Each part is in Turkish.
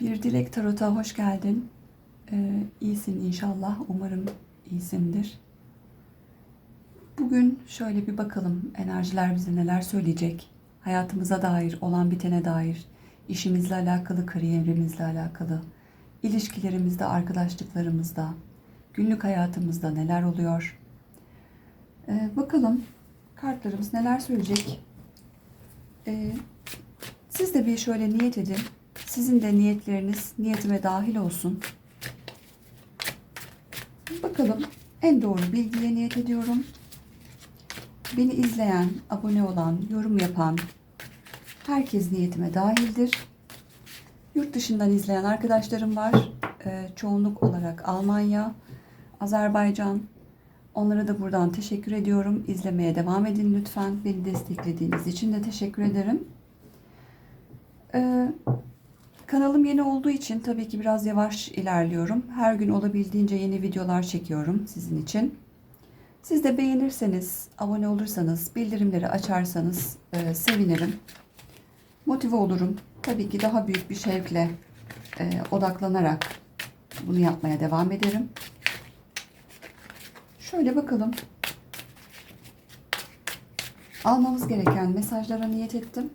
Bir Dilek Tarot'a hoş geldin. Ee, iyisin inşallah. Umarım iyisindir. Bugün şöyle bir bakalım enerjiler bize neler söyleyecek. Hayatımıza dair, olan bitene dair, işimizle alakalı, kariyerimizle alakalı, ilişkilerimizde, arkadaşlıklarımızda, günlük hayatımızda neler oluyor. Ee, bakalım kartlarımız neler söyleyecek. Ee, siz de bir şöyle niyet edin. Sizin de niyetleriniz niyetime dahil olsun. Bakalım en doğru bilgiye niyet ediyorum. Beni izleyen, abone olan, yorum yapan herkes niyetime dahildir. Yurt dışından izleyen arkadaşlarım var. Ee, çoğunluk olarak Almanya, Azerbaycan. Onlara da buradan teşekkür ediyorum. İzlemeye devam edin lütfen. Beni desteklediğiniz için de teşekkür ederim. Ee, kanalım yeni olduğu için tabii ki biraz yavaş ilerliyorum. Her gün olabildiğince yeni videolar çekiyorum sizin için. Siz de beğenirseniz, abone olursanız, bildirimleri açarsanız e, sevinirim. Motive olurum. Tabii ki daha büyük bir şevkle e, odaklanarak bunu yapmaya devam ederim. Şöyle bakalım. Almamız gereken mesajlara niyet ettim.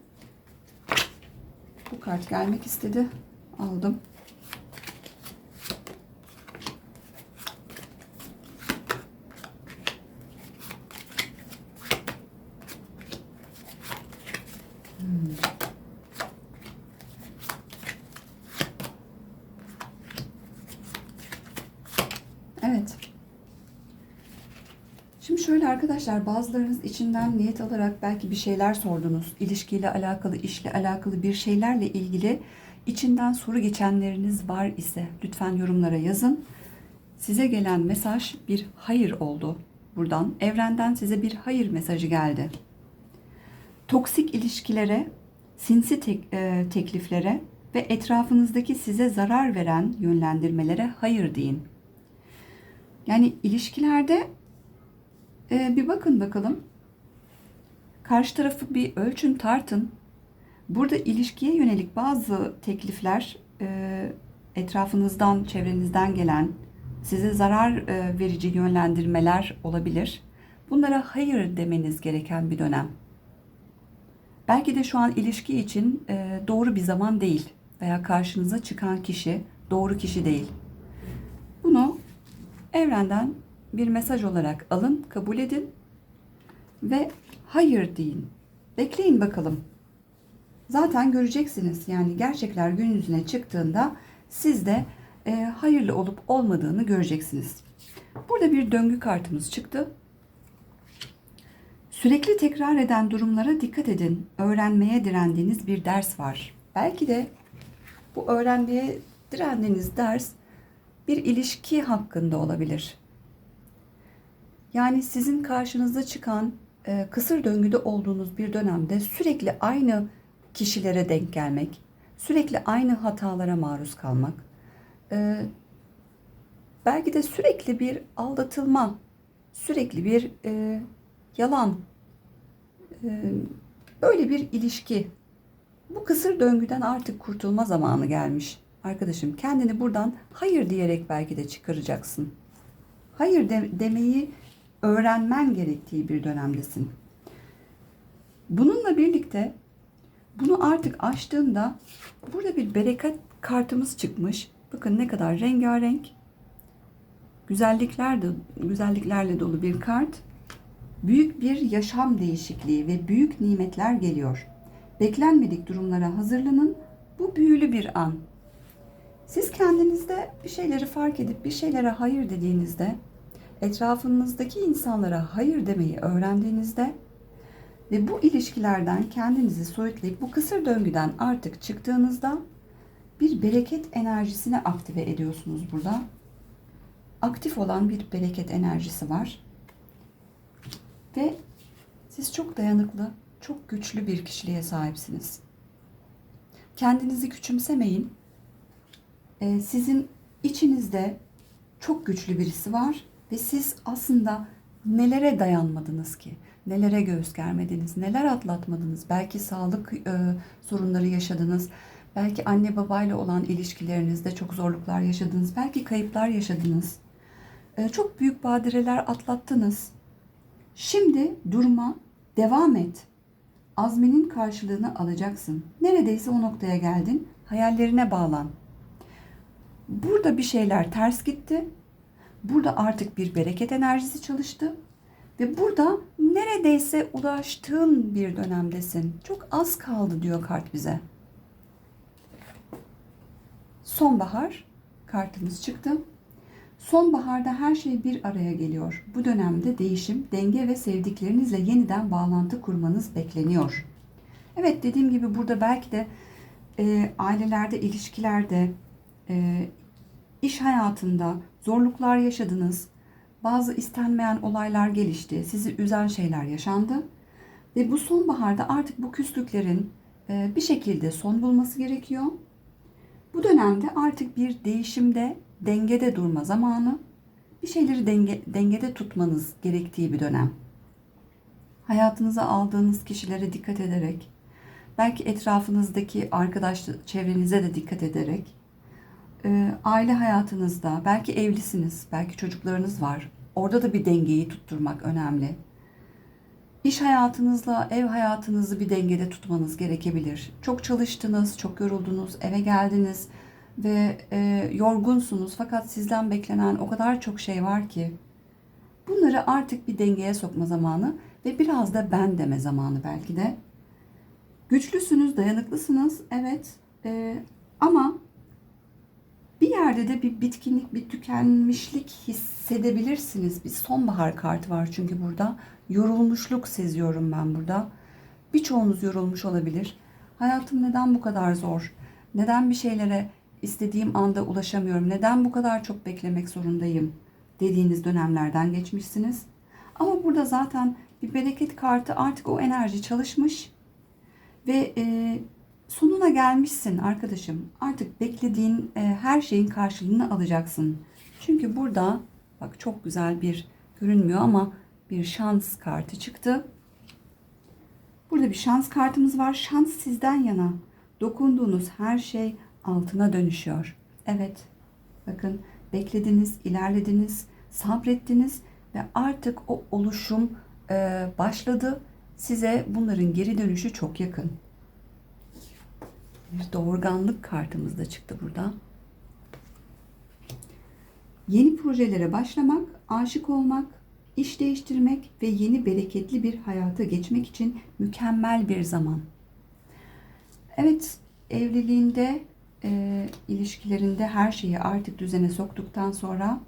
Bu kart gelmek istedi. Aldım. Hmm. Evet. Şimdi şöyle arkadaşlar bazılarınız içinden niyet alarak belki bir şeyler sordunuz. İlişkiyle alakalı, işle alakalı bir şeylerle ilgili içinden soru geçenleriniz var ise lütfen yorumlara yazın. Size gelen mesaj bir hayır oldu buradan. Evrenden size bir hayır mesajı geldi. Toksik ilişkilere, sinsi tek, e, tekliflere ve etrafınızdaki size zarar veren yönlendirmelere hayır deyin. Yani ilişkilerde ee, bir bakın bakalım. Karşı tarafı bir ölçün tartın. Burada ilişkiye yönelik bazı teklifler e, etrafınızdan, çevrenizden gelen size zarar e, verici yönlendirmeler olabilir. Bunlara hayır demeniz gereken bir dönem. Belki de şu an ilişki için e, doğru bir zaman değil veya karşınıza çıkan kişi doğru kişi değil. Bunu evrenden bir mesaj olarak alın, kabul edin ve hayır deyin. Bekleyin bakalım. Zaten göreceksiniz yani gerçekler gün yüzüne çıktığında siz de e, hayırlı olup olmadığını göreceksiniz. Burada bir döngü kartımız çıktı. Sürekli tekrar eden durumlara dikkat edin. Öğrenmeye direndiğiniz bir ders var. Belki de bu öğrenmeye direndiğiniz ders bir ilişki hakkında olabilir. Yani sizin karşınıza çıkan e, kısır döngüde olduğunuz bir dönemde sürekli aynı kişilere denk gelmek, sürekli aynı hatalara maruz kalmak, e, belki de sürekli bir aldatılma, sürekli bir e, yalan, e, böyle bir ilişki. Bu kısır döngüden artık kurtulma zamanı gelmiş. Arkadaşım kendini buradan hayır diyerek belki de çıkaracaksın. Hayır de, demeyi öğrenmen gerektiği bir dönemdesin. Bununla birlikte bunu artık açtığında burada bir bereket kartımız çıkmış. Bakın ne kadar rengarenk. Güzellikler de, güzelliklerle dolu bir kart. Büyük bir yaşam değişikliği ve büyük nimetler geliyor. Beklenmedik durumlara hazırlanın. Bu büyülü bir an. Siz kendinizde bir şeyleri fark edip bir şeylere hayır dediğinizde etrafınızdaki insanlara hayır demeyi öğrendiğinizde ve bu ilişkilerden kendinizi soyutlayıp bu kısır döngüden artık çıktığınızda bir bereket enerjisini aktive ediyorsunuz burada. Aktif olan bir bereket enerjisi var. Ve siz çok dayanıklı, çok güçlü bir kişiliğe sahipsiniz. Kendinizi küçümsemeyin. Ee, sizin içinizde çok güçlü birisi var ve siz aslında nelere dayanmadınız ki? Nelere göğüs germediniz? Neler atlatmadınız? Belki sağlık e, sorunları yaşadınız. Belki anne babayla olan ilişkilerinizde çok zorluklar yaşadınız. Belki kayıplar yaşadınız. Ee, çok büyük badireler atlattınız. Şimdi durma, devam et. Azminin karşılığını alacaksın. Neredeyse o noktaya geldin. Hayallerine bağlan. Burada bir şeyler ters gitti. Burada artık bir bereket enerjisi çalıştı. Ve burada neredeyse ulaştığın bir dönemdesin. Çok az kaldı diyor kart bize. Sonbahar kartımız çıktı. Sonbaharda her şey bir araya geliyor. Bu dönemde değişim, denge ve sevdiklerinizle yeniden bağlantı kurmanız bekleniyor. Evet dediğim gibi burada belki de e, ailelerde, ilişkilerde, e, iş hayatında zorluklar yaşadınız. Bazı istenmeyen olaylar gelişti. Sizi üzen şeyler yaşandı. Ve bu sonbaharda artık bu küslüklerin e, bir şekilde son bulması gerekiyor. Bu dönemde artık bir değişimde, dengede durma zamanı, bir şeyleri denge, dengede tutmanız gerektiği bir dönem. Hayatınıza aldığınız kişilere dikkat ederek, belki etrafınızdaki arkadaş çevrenize de dikkat ederek, e, aile hayatınızda, belki evlisiniz, belki çocuklarınız var. Orada da bir dengeyi tutturmak önemli. İş hayatınızla ev hayatınızı bir dengede tutmanız gerekebilir. Çok çalıştınız, çok yoruldunuz, eve geldiniz ve e, yorgunsunuz fakat sizden beklenen o kadar çok şey var ki bunları artık bir dengeye sokma zamanı ve biraz da ben deme zamanı belki de. Güçlüsünüz, dayanıklısınız, evet e, ama bir yerde de bir bitkinlik, bir tükenmişlik hissedebilirsiniz. Bir sonbahar kartı var çünkü burada. Yorulmuşluk seziyorum ben burada. Birçoğunuz yorulmuş olabilir. Hayatım neden bu kadar zor? Neden bir şeylere istediğim anda ulaşamıyorum? Neden bu kadar çok beklemek zorundayım? Dediğiniz dönemlerden geçmişsiniz. Ama burada zaten bir bereket kartı artık o enerji çalışmış ve e, sonuna gelmişsin arkadaşım. Artık beklediğin e, her şeyin karşılığını alacaksın. Çünkü burada bak çok güzel bir görünmüyor ama bir şans kartı çıktı. Burada bir şans kartımız var. Şans sizden yana. Dokunduğunuz her şey altına dönüşüyor. Evet. Bakın beklediniz, ilerlediniz, sabrettiniz ve artık o oluşum e, başladı. Size bunların geri dönüşü çok yakın. Doğurganlık kartımız da çıktı burada. Yeni projelere başlamak, aşık olmak, iş değiştirmek ve yeni bereketli bir hayata geçmek için mükemmel bir zaman. Evet, evliliğinde, e, ilişkilerinde her şeyi artık düzene soktuktan sonra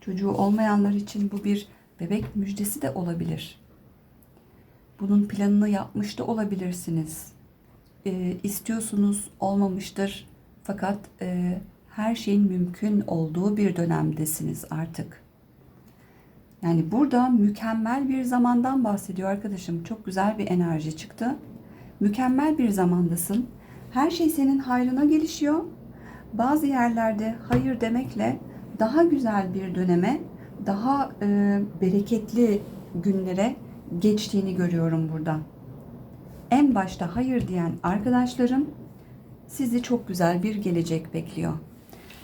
çocuğu olmayanlar için bu bir bebek müjdesi de olabilir. Bunun planını yapmış da olabilirsiniz e, istiyorsunuz olmamıştır. Fakat e, her şeyin mümkün olduğu bir dönemdesiniz artık. Yani burada mükemmel bir zamandan bahsediyor arkadaşım. Çok güzel bir enerji çıktı. Mükemmel bir zamandasın. Her şey senin hayrına gelişiyor. Bazı yerlerde hayır demekle daha güzel bir döneme, daha e, bereketli günlere geçtiğini görüyorum burada en başta hayır diyen arkadaşlarım sizi çok güzel bir gelecek bekliyor.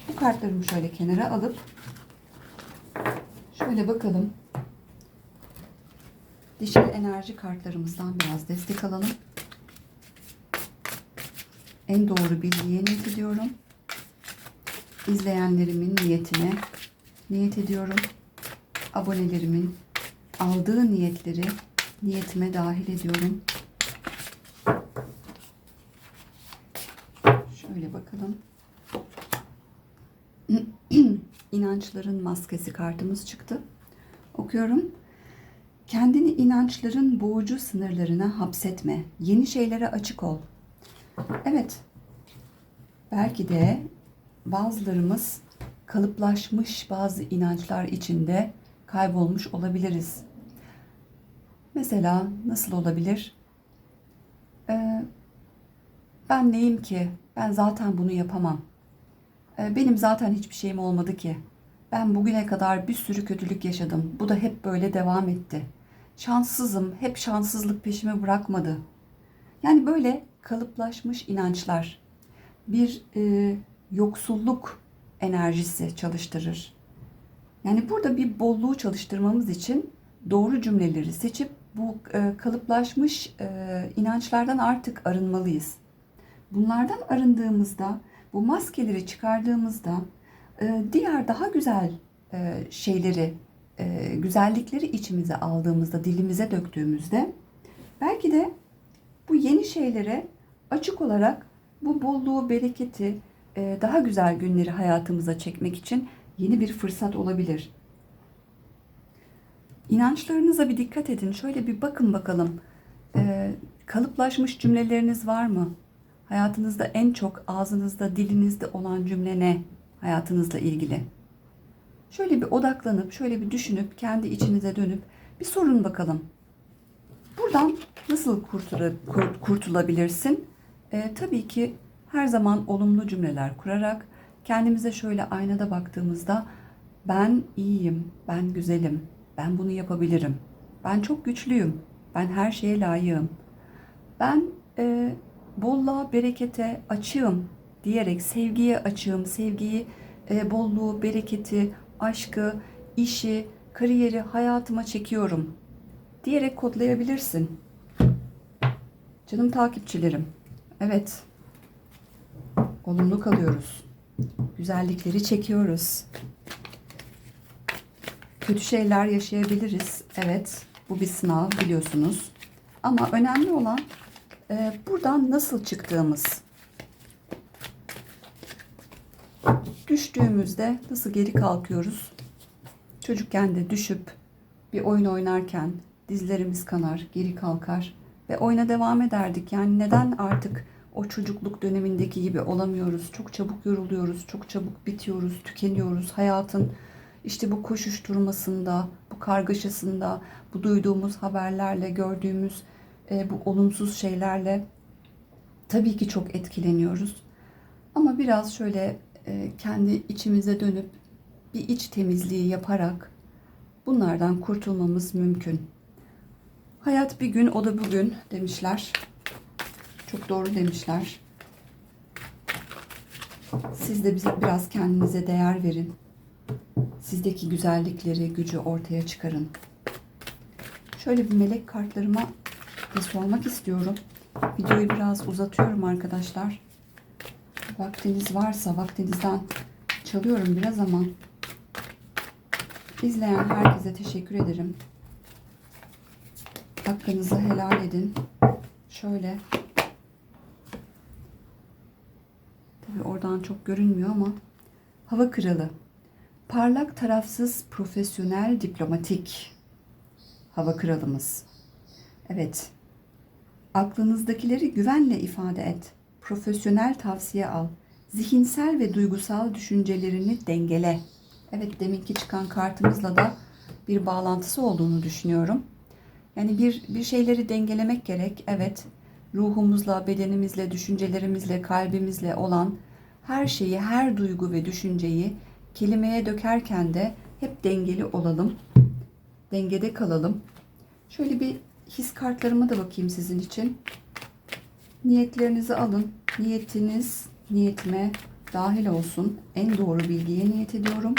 Bu kartlarımı şöyle kenara alıp şöyle bakalım. Dişil enerji kartlarımızdan biraz destek alalım. En doğru bilgiye niyet ediyorum. İzleyenlerimin niyetine niyet ediyorum. Abonelerimin aldığı niyetleri niyetime dahil ediyorum. Şöyle bakalım. İnançların maskesi kartımız çıktı. Okuyorum. Kendini inançların boğucu sınırlarına hapsetme. Yeni şeylere açık ol. Evet. Belki de bazılarımız kalıplaşmış bazı inançlar içinde kaybolmuş olabiliriz. Mesela nasıl olabilir? Ee, ben neyim ki? Ben zaten bunu yapamam. Ee, benim zaten hiçbir şeyim olmadı ki. Ben bugüne kadar bir sürü kötülük yaşadım. Bu da hep böyle devam etti. Şanssızım, hep şanssızlık peşimi bırakmadı. Yani böyle kalıplaşmış inançlar. bir e, yoksulluk enerjisi çalıştırır. Yani burada bir bolluğu çalıştırmamız için doğru cümleleri seçip bu e, kalıplaşmış e, inançlardan artık arınmalıyız. Bunlardan arındığımızda, bu maskeleri çıkardığımızda e, diğer daha güzel e, şeyleri, e, güzellikleri içimize aldığımızda, dilimize döktüğümüzde belki de bu yeni şeylere açık olarak bu bolluğu, bereketi, daha güzel günleri hayatımıza çekmek için yeni bir fırsat olabilir. İnançlarınıza bir dikkat edin. Şöyle bir bakın bakalım. Kalıplaşmış cümleleriniz var mı? Hayatınızda en çok ağzınızda, dilinizde olan cümle ne? Hayatınızla ilgili. Şöyle bir odaklanıp, şöyle bir düşünüp, kendi içinize dönüp bir sorun bakalım. Buradan nasıl kurtulabilirsin? E, tabii ki her zaman olumlu cümleler kurarak kendimize şöyle aynada baktığımızda ben iyiyim, ben güzelim, ben bunu yapabilirim, ben çok güçlüyüm, ben her şeye layığım, ben e, bolluğa, berekete açığım diyerek sevgiye açığım, sevgiyi, e, bolluğu, bereketi, aşkı, işi, kariyeri hayatıma çekiyorum diyerek kodlayabilirsin. Canım takipçilerim. Evet. Olumlu kalıyoruz. Güzellikleri çekiyoruz. Kötü şeyler yaşayabiliriz. Evet. Bu bir sınav biliyorsunuz. Ama önemli olan e, buradan nasıl çıktığımız. Düştüğümüzde nasıl geri kalkıyoruz? Çocukken de düşüp bir oyun oynarken dizlerimiz kanar, geri kalkar ve oyuna devam ederdik. Yani neden artık o çocukluk dönemindeki gibi olamıyoruz? Çok çabuk yoruluyoruz, çok çabuk bitiyoruz, tükeniyoruz. Hayatın işte bu koşuşturmasında, bu kargaşasında, bu duyduğumuz haberlerle, gördüğümüz e, bu olumsuz şeylerle tabii ki çok etkileniyoruz. Ama biraz şöyle e, kendi içimize dönüp bir iç temizliği yaparak bunlardan kurtulmamız mümkün. Hayat bir gün, o da bugün demişler. Çok doğru demişler. Siz de bize biraz kendinize değer verin. Sizdeki güzellikleri, gücü ortaya çıkarın. Şöyle bir melek kartlarıma bir sormak istiyorum. Videoyu biraz uzatıyorum arkadaşlar. Vaktiniz varsa vaktinizden çalıyorum biraz ama izleyen herkese teşekkür ederim. Hakkınızı helal edin. Şöyle. Tabi oradan çok görünmüyor ama. Hava kralı. Parlak, tarafsız, profesyonel, diplomatik. Hava kralımız. Evet. Aklınızdakileri güvenle ifade et. Profesyonel tavsiye al. Zihinsel ve duygusal düşüncelerini dengele. Evet deminki çıkan kartımızla da bir bağlantısı olduğunu düşünüyorum. Yani bir bir şeyleri dengelemek gerek. Evet. Ruhumuzla, bedenimizle, düşüncelerimizle, kalbimizle olan her şeyi, her duygu ve düşünceyi kelimeye dökerken de hep dengeli olalım. Dengede kalalım. Şöyle bir his kartlarıma da bakayım sizin için. Niyetlerinizi alın. Niyetiniz niyetime dahil olsun. En doğru bilgiye niyet ediyorum.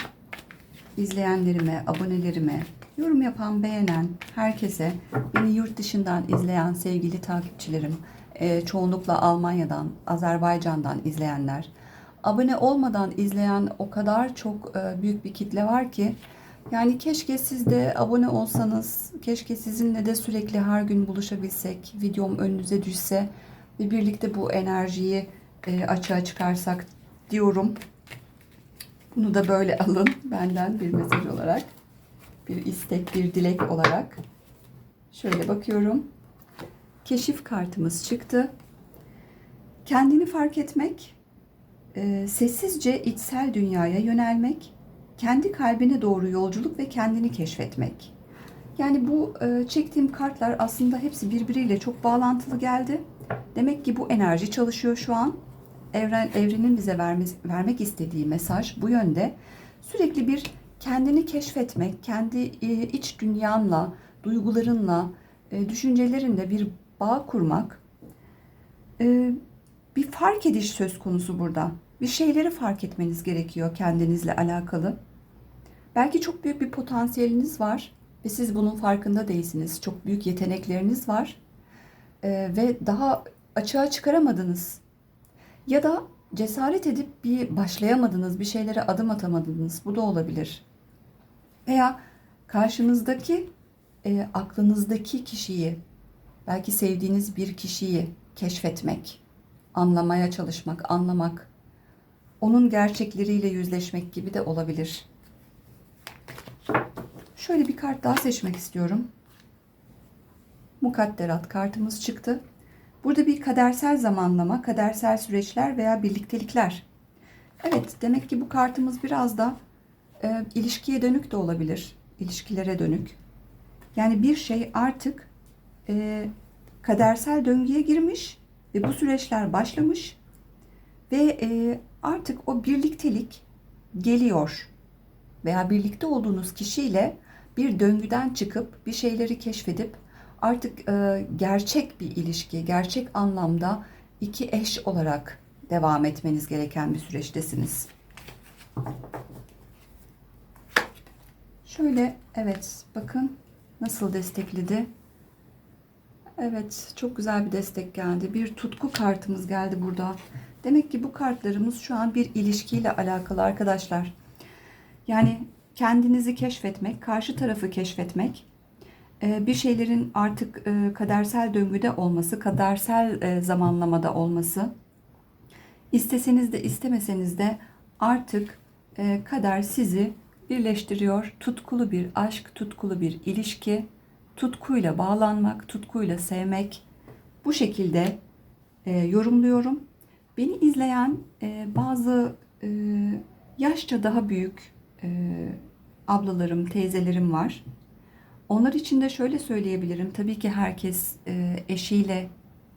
İzleyenlerime, abonelerime, yorum yapan, beğenen herkese, beni yurt dışından izleyen sevgili takipçilerim, e, çoğunlukla Almanya'dan, Azerbaycan'dan izleyenler, abone olmadan izleyen o kadar çok e, büyük bir kitle var ki, yani keşke siz de abone olsanız, keşke sizinle de sürekli her gün buluşabilsek, videom önünüze düşse ve birlikte bu enerjiyi e, açığa çıkarsak diyorum. Bunu da böyle alın benden bir mesaj olarak. Bir istek, bir dilek olarak. Şöyle bakıyorum. Keşif kartımız çıktı. Kendini fark etmek, e, sessizce içsel dünyaya yönelmek, kendi kalbine doğru yolculuk ve kendini keşfetmek. Yani bu e, çektiğim kartlar aslında hepsi birbiriyle çok bağlantılı geldi. Demek ki bu enerji çalışıyor şu an. Evren evrenin bize verme, vermek istediği mesaj bu yönde. Sürekli bir kendini keşfetmek, kendi e, iç dünyanla, duygularınla, e, düşüncelerinle bir bağ kurmak. E, bir fark ediş söz konusu burada. Bir şeyleri fark etmeniz gerekiyor kendinizle alakalı. Belki çok büyük bir potansiyeliniz var ve siz bunun farkında değilsiniz. Çok büyük yetenekleriniz var Ee, ve daha açığa çıkaramadınız. Ya da cesaret edip bir başlayamadınız, bir şeylere adım atamadınız. Bu da olabilir. Veya karşınızdaki e, aklınızdaki kişiyi, belki sevdiğiniz bir kişiyi keşfetmek, anlamaya çalışmak, anlamak, onun gerçekleriyle yüzleşmek gibi de olabilir. Şöyle bir kart daha seçmek istiyorum. Mukadderat kartımız çıktı. Burada bir kadersel zamanlama, kadersel süreçler veya birliktelikler. Evet, demek ki bu kartımız biraz da e, ilişkiye dönük de olabilir. İlişkilere dönük. Yani bir şey artık e, kadersel döngüye girmiş ve bu süreçler başlamış ve e, artık o birliktelik geliyor veya birlikte olduğunuz kişiyle bir döngüden çıkıp bir şeyleri keşfedip artık e, gerçek bir ilişki, gerçek anlamda iki eş olarak devam etmeniz gereken bir süreçtesiniz. Şöyle evet bakın nasıl destekledi. Evet çok güzel bir destek geldi. Bir tutku kartımız geldi burada. Demek ki bu kartlarımız şu an bir ilişkiyle alakalı arkadaşlar. Yani kendinizi keşfetmek, karşı tarafı keşfetmek, e, bir şeylerin artık e, kadersel döngüde olması, kadersel e, zamanlamada olması, isteseniz de istemeseniz de artık kader sizi birleştiriyor. Tutkulu bir aşk, tutkulu bir ilişki, tutkuyla bağlanmak, tutkuyla sevmek. Bu şekilde yorumluyorum. Beni izleyen bazı yaşça daha büyük ablalarım, teyzelerim var. Onlar için de şöyle söyleyebilirim. Tabii ki herkes e, eşiyle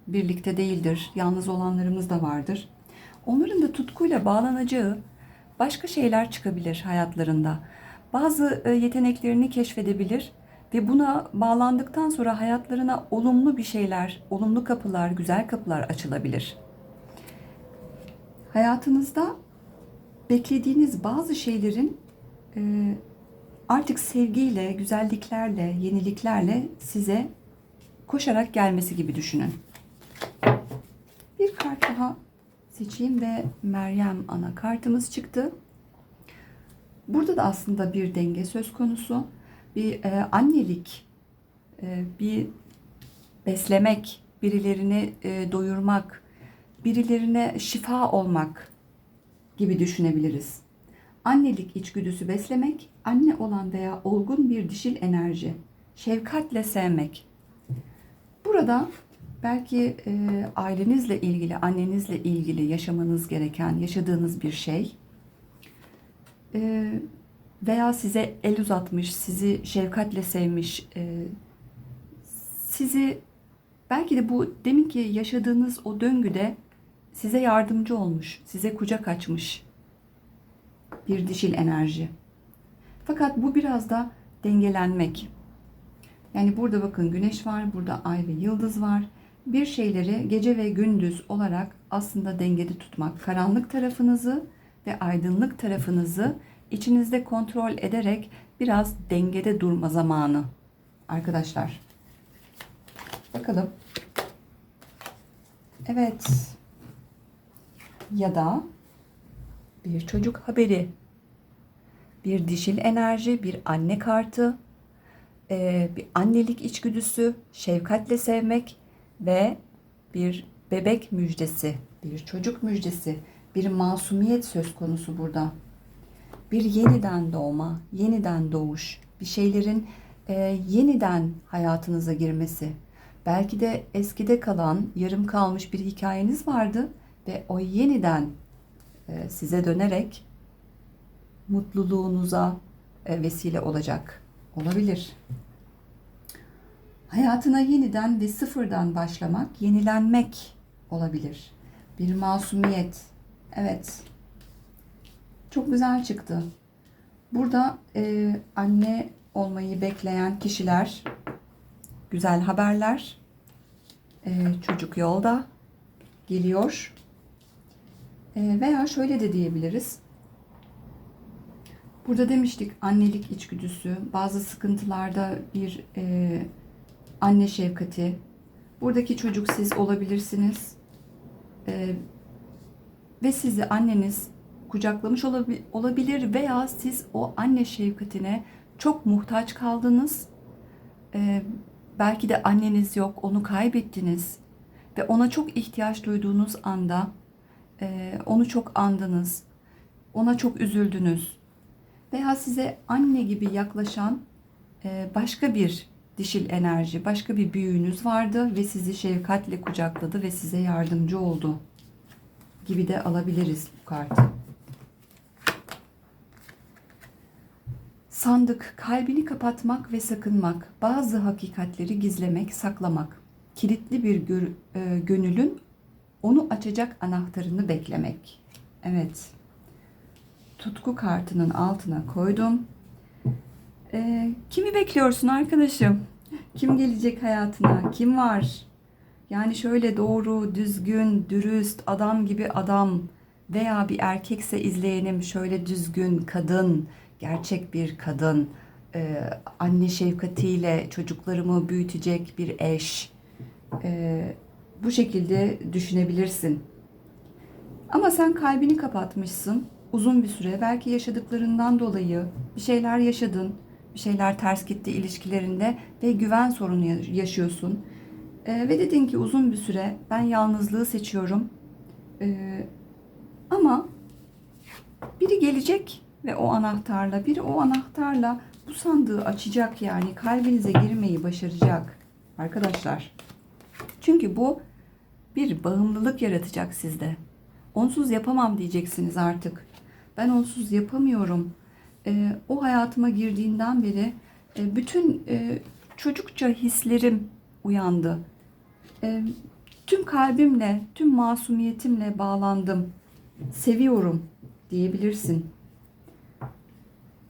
birlikte değildir. Yalnız olanlarımız da vardır. Onların da tutkuyla bağlanacağı başka şeyler çıkabilir hayatlarında. Bazı e, yeteneklerini keşfedebilir ve buna bağlandıktan sonra hayatlarına olumlu bir şeyler, olumlu kapılar, güzel kapılar açılabilir. Hayatınızda beklediğiniz bazı şeylerin e, artık sevgiyle, güzelliklerle, yeniliklerle size koşarak gelmesi gibi düşünün. Bir kart daha seçeyim ve Meryem ana kartımız çıktı. Burada da aslında bir denge söz konusu. Bir e, annelik, e, bir beslemek, birilerini e, doyurmak, birilerine şifa olmak gibi düşünebiliriz. Annelik içgüdüsü beslemek, anne olan veya olgun bir dişil enerji, şefkatle sevmek. Burada belki e, ailenizle ilgili, annenizle ilgili yaşamanız gereken, yaşadığınız bir şey e, veya size el uzatmış, sizi şefkatle sevmiş, e, sizi belki de bu deminki yaşadığınız o döngüde size yardımcı olmuş, size kucak açmış bir dişil enerji. Fakat bu biraz da dengelenmek. Yani burada bakın güneş var, burada ay ve yıldız var. Bir şeyleri gece ve gündüz olarak aslında dengede tutmak. Karanlık tarafınızı ve aydınlık tarafınızı içinizde kontrol ederek biraz dengede durma zamanı. Arkadaşlar. Bakalım. Evet. Ya da bir çocuk haberi, bir dişil enerji, bir anne kartı, e, bir annelik içgüdüsü, şefkatle sevmek ve bir bebek müjdesi, bir çocuk müjdesi, bir masumiyet söz konusu burada. Bir yeniden doğma, yeniden doğuş, bir şeylerin e, yeniden hayatınıza girmesi. Belki de eskide kalan, yarım kalmış bir hikayeniz vardı ve o yeniden e, size dönerek mutluluğunuza e, vesile olacak olabilir. Hayatına yeniden ve sıfırdan başlamak, yenilenmek olabilir. Bir masumiyet. Evet. Çok güzel çıktı. Burada e, anne olmayı bekleyen kişiler, güzel haberler, e, çocuk yolda geliyor veya şöyle de diyebiliriz. Burada demiştik annelik içgüdüsü, bazı sıkıntılarda bir e, anne şefkati. Buradaki çocuk siz olabilirsiniz. E, ve sizi anneniz kucaklamış olabi- olabilir veya siz o anne şefkatine çok muhtaç kaldınız. E, belki de anneniz yok, onu kaybettiniz ve ona çok ihtiyaç duyduğunuz anda e, onu çok andınız, ona çok üzüldünüz. Veya size anne gibi yaklaşan e, başka bir dişil enerji, başka bir büyüğünüz vardı ve sizi şefkatle kucakladı ve size yardımcı oldu gibi de alabiliriz bu kartı. Sandık, kalbini kapatmak ve sakınmak, bazı hakikatleri gizlemek, saklamak, kilitli bir e, gönülün onu açacak anahtarını beklemek. Evet. Tutku kartının altına koydum. E, kimi bekliyorsun arkadaşım? Kim gelecek hayatına? Kim var? Yani şöyle doğru, düzgün, dürüst, adam gibi adam veya bir erkekse izleyenim şöyle düzgün, kadın, gerçek bir kadın, e, anne şefkatiyle çocuklarımı büyütecek bir eş. E, bu şekilde düşünebilirsin. Ama sen kalbini kapatmışsın uzun bir süre. Belki yaşadıklarından dolayı bir şeyler yaşadın, bir şeyler ters gitti ilişkilerinde ve güven sorunu yaşıyorsun. Ee, ve dedin ki uzun bir süre ben yalnızlığı seçiyorum. Ee, ama biri gelecek ve o anahtarla, biri o anahtarla bu sandığı açacak yani kalbinize girmeyi başaracak arkadaşlar. Çünkü bu bir bağımlılık yaratacak sizde. Onsuz yapamam diyeceksiniz artık. Ben onsuz yapamıyorum. Ee, o hayatıma girdiğinden beri e, bütün e, çocukça hislerim uyandı. E, tüm kalbimle, tüm masumiyetimle bağlandım. Seviyorum diyebilirsin.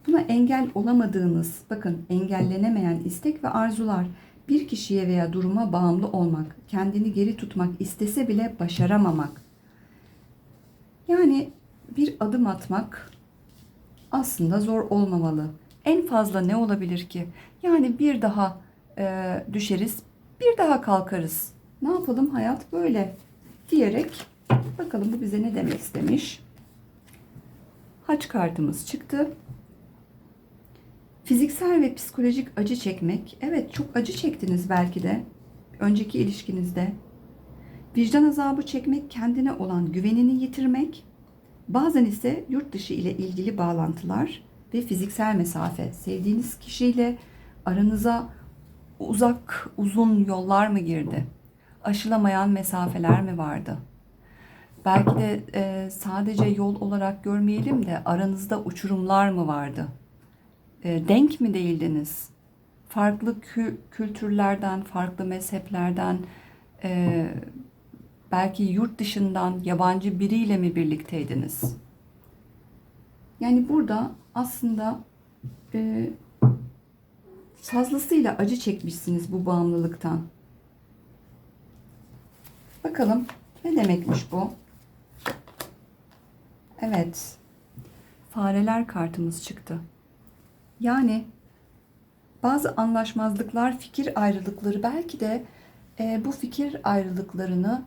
Buna engel olamadığınız, bakın engellenemeyen istek ve arzular bir kişiye veya duruma bağımlı olmak, kendini geri tutmak istese bile başaramamak. Yani bir adım atmak aslında zor olmamalı. En fazla ne olabilir ki? Yani bir daha e, düşeriz, bir daha kalkarız. Ne yapalım hayat böyle diyerek bakalım bu bize ne demek istemiş. Haç kartımız çıktı. Fiziksel ve psikolojik acı çekmek. Evet çok acı çektiniz belki de önceki ilişkinizde. Vicdan azabı çekmek, kendine olan güvenini yitirmek. Bazen ise yurt dışı ile ilgili bağlantılar ve fiziksel mesafe. Sevdiğiniz kişiyle aranıza uzak, uzun yollar mı girdi? Aşılamayan mesafeler mi vardı? Belki de e, sadece yol olarak görmeyelim de aranızda uçurumlar mı vardı? E, denk mi değildiniz? Farklı kü- kültürlerden, farklı mezheplerden, e, belki yurt dışından yabancı biriyle mi birlikteydiniz? Yani burada aslında e, fazlasıyla acı çekmişsiniz bu bağımlılıktan. Bakalım ne demekmiş bu? Evet. Fareler kartımız çıktı. Yani bazı anlaşmazlıklar, fikir ayrılıkları belki de e, bu fikir ayrılıklarını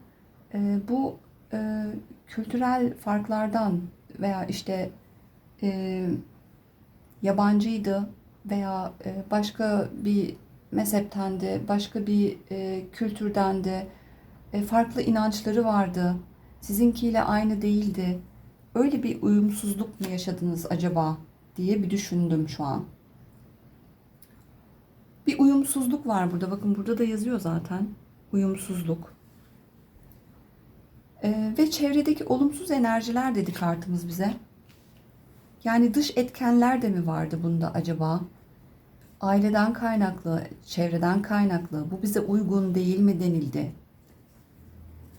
e, bu e, kültürel farklardan veya işte e, yabancıydı veya e, başka bir mezheptendi, başka bir e, kültürdendi, e, farklı inançları vardı, sizinkiyle aynı değildi. Öyle bir uyumsuzluk mu yaşadınız acaba diye bir düşündüm şu an. Bir uyumsuzluk var burada. Bakın burada da yazıyor zaten. Uyumsuzluk. Ee, ve çevredeki olumsuz enerjiler dedi kartımız bize. Yani dış etkenler de mi vardı bunda acaba? Aileden kaynaklı, çevreden kaynaklı, bu bize uygun değil mi denildi.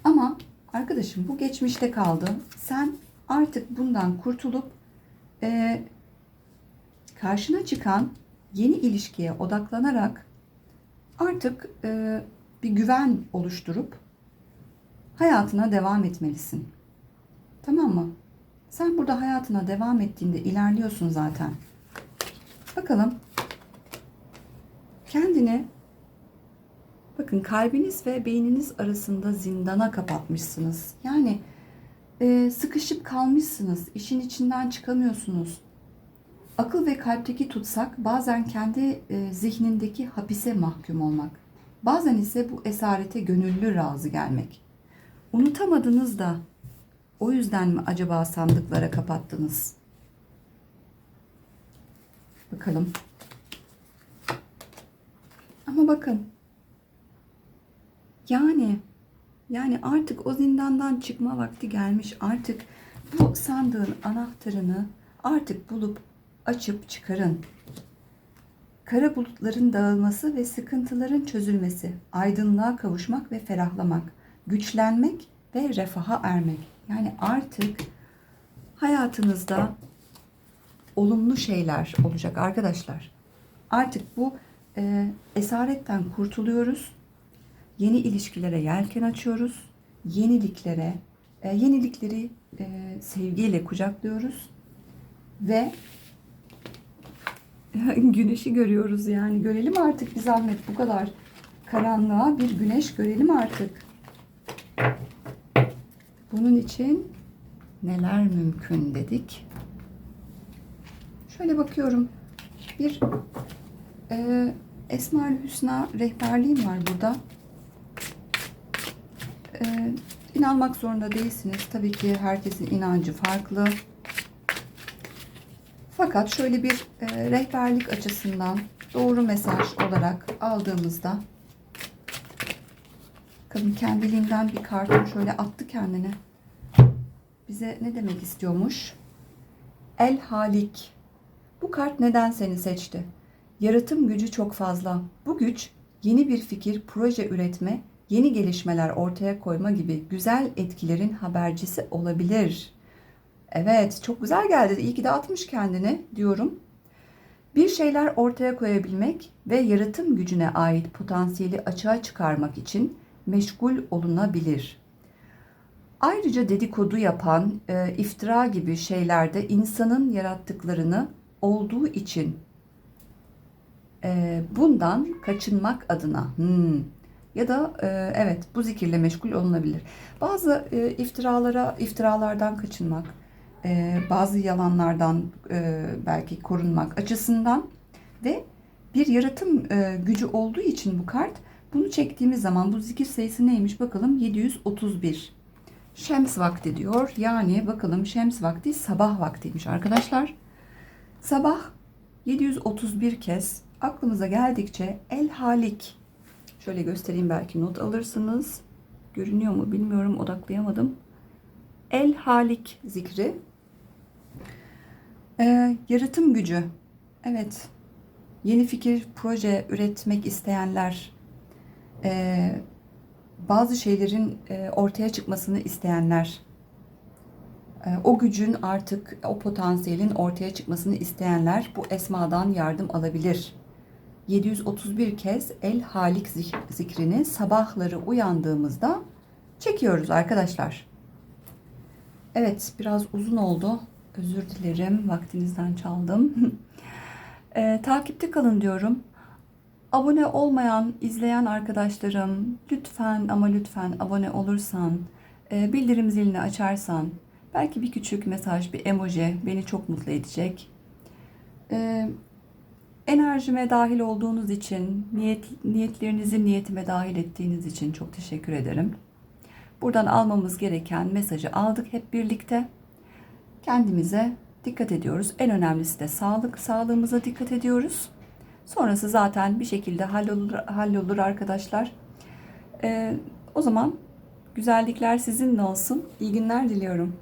Ama arkadaşım bu geçmişte kaldı. Sen artık bundan kurtulup e, karşına çıkan yeni ilişkiye odaklanarak artık e, bir güven oluşturup hayatına devam etmelisin. Tamam mı? Sen burada hayatına devam ettiğinde ilerliyorsun zaten. Bakalım. Kendini bakın kalbiniz ve beyniniz arasında zindana kapatmışsınız. Yani e, sıkışıp kalmışsınız. İşin içinden çıkamıyorsunuz. Akıl ve kalpteki tutsak bazen kendi e, zihnindeki hapise mahkum olmak. Bazen ise bu esarete gönüllü razı gelmek. Unutamadınız da o yüzden mi acaba sandıklara kapattınız? Bakalım. Ama bakın. Yani yani artık o zindandan çıkma vakti gelmiş. Artık bu sandığın anahtarını artık bulup açıp çıkarın. Kara bulutların dağılması ve sıkıntıların çözülmesi, aydınlığa kavuşmak ve ferahlamak, güçlenmek ve refaha ermek. Yani artık hayatınızda olumlu şeyler olacak arkadaşlar. Artık bu e, esaretten kurtuluyoruz. Yeni ilişkilere yelken açıyoruz. Yeniliklere, e, yenilikleri e, sevgiyle kucaklıyoruz ve güneşi görüyoruz yani. Görelim artık bir zahmet bu kadar karanlığa bir güneş görelim artık. Bunun için neler mümkün dedik. Şöyle bakıyorum. Bir e, Esma-ül Hüsna rehberliğim var burada. E, inanmak zorunda değilsiniz. Tabii ki herkesin inancı farklı. Fakat şöyle bir e, rehberlik açısından doğru mesaj olarak aldığımızda Bakın kendiliğinden bir kartım şöyle attı kendine. Bize ne demek istiyormuş? El Halik. Bu kart neden seni seçti? Yaratım gücü çok fazla. Bu güç yeni bir fikir, proje üretme, yeni gelişmeler ortaya koyma gibi güzel etkilerin habercisi olabilir. Evet, çok güzel geldi. İyi ki de atmış kendini diyorum. Bir şeyler ortaya koyabilmek ve yaratım gücüne ait potansiyeli açığa çıkarmak için meşgul olunabilir. Ayrıca dedikodu yapan, e, iftira gibi şeylerde insanın yarattıklarını olduğu için e, bundan kaçınmak adına hmm, ya da e, evet bu zikirle meşgul olunabilir. Bazı e, iftiralara iftiralardan kaçınmak, e, bazı yalanlardan e, belki korunmak açısından ve bir yaratım e, gücü olduğu için bu kart bunu çektiğimiz zaman bu zikir sayısı neymiş bakalım 731. Şems vakti diyor. Yani bakalım şems vakti sabah vaktiymiş arkadaşlar. Sabah 731 kez aklımıza geldikçe el halik. Şöyle göstereyim belki not alırsınız. Görünüyor mu bilmiyorum odaklayamadım. El halik zikri. Ee, yaratım gücü. Evet. Yeni fikir, proje üretmek isteyenler, e, bazı şeylerin e, ortaya çıkmasını isteyenler, e, o gücün artık o potansiyelin ortaya çıkmasını isteyenler bu esmadan yardım alabilir. 731 kez El Halik zikrini sabahları uyandığımızda çekiyoruz arkadaşlar. Evet biraz uzun oldu. Özür dilerim vaktinizden çaldım. e, takipte kalın diyorum. Abone olmayan, izleyen arkadaşlarım lütfen ama lütfen abone olursan, e, bildirim zilini açarsan, belki bir küçük mesaj, bir emoji beni çok mutlu edecek. E, enerjime dahil olduğunuz için, niyet, niyetlerinizi niyetime dahil ettiğiniz için çok teşekkür ederim. Buradan almamız gereken mesajı aldık hep birlikte. Kendimize dikkat ediyoruz. En önemlisi de sağlık. Sağlığımıza dikkat ediyoruz. Sonrası zaten bir şekilde hallolur, hallolur arkadaşlar. Ee, o zaman güzellikler sizinle olsun. İyi günler diliyorum.